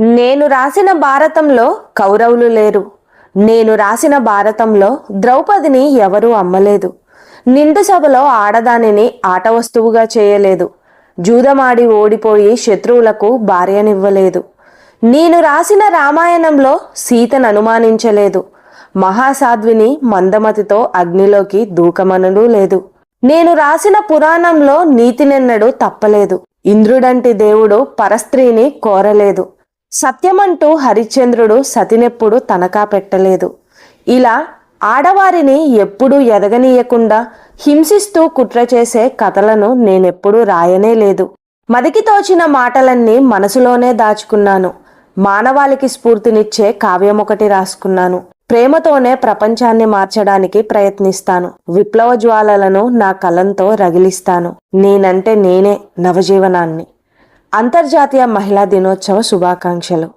నేను రాసిన భారతంలో కౌరవులు లేరు. నేను రాసిన భారతంలో ద్రౌపదిని ఎవరూ అమ్మలేదు. నిండు సభలో ఆడదానిని ఆట వస్తువుగా చేయలేదు. జూదమాడి ఓడిపోయి శత్రువులకు భార్యనివ్వలేదు. నేను రాసిన రామాయణంలో సీతను అనుమానించలేదు. మహాసాధ్విని మందమతితో అగ్నిలోకి దూకమనలు లేదు. నేను రాసిన పురాణంలో నీతినెన్నడు తప్పలేదు. ఇంద్రుడంటి దేవుడు పరస్త్రీని కోరలేదు. సత్యమంటూ హరిశ్చంద్రుడు సతినెప్పుడు తనఖా పెట్టలేదు. ఇలా ఆడవారిని ఎప్పుడూ ఎదగనీయకుండా హింసిస్తూ కుట్ర చేసే కథలను నేనెప్పుడూ రాయనే లేదు. మదికి తోచిన మాటలన్నీ మనసులోనే దాచుకున్నాను. మానవాళికి స్ఫూర్తినిచ్చే కావ్యం ఒకటి రాసుకున్నాను. ప్రేమతోనే ప్రపంచాన్ని మార్చడానికి ప్రయత్నిస్తాను. విప్లవ జ్వాలలను నా కలంతో రగిలిస్తాను. నేనంటే నేనే నవజీవనాన్ని. అంతర్జాతీయ మహిళా దినోత్సవ శుభాకాంక్షలు.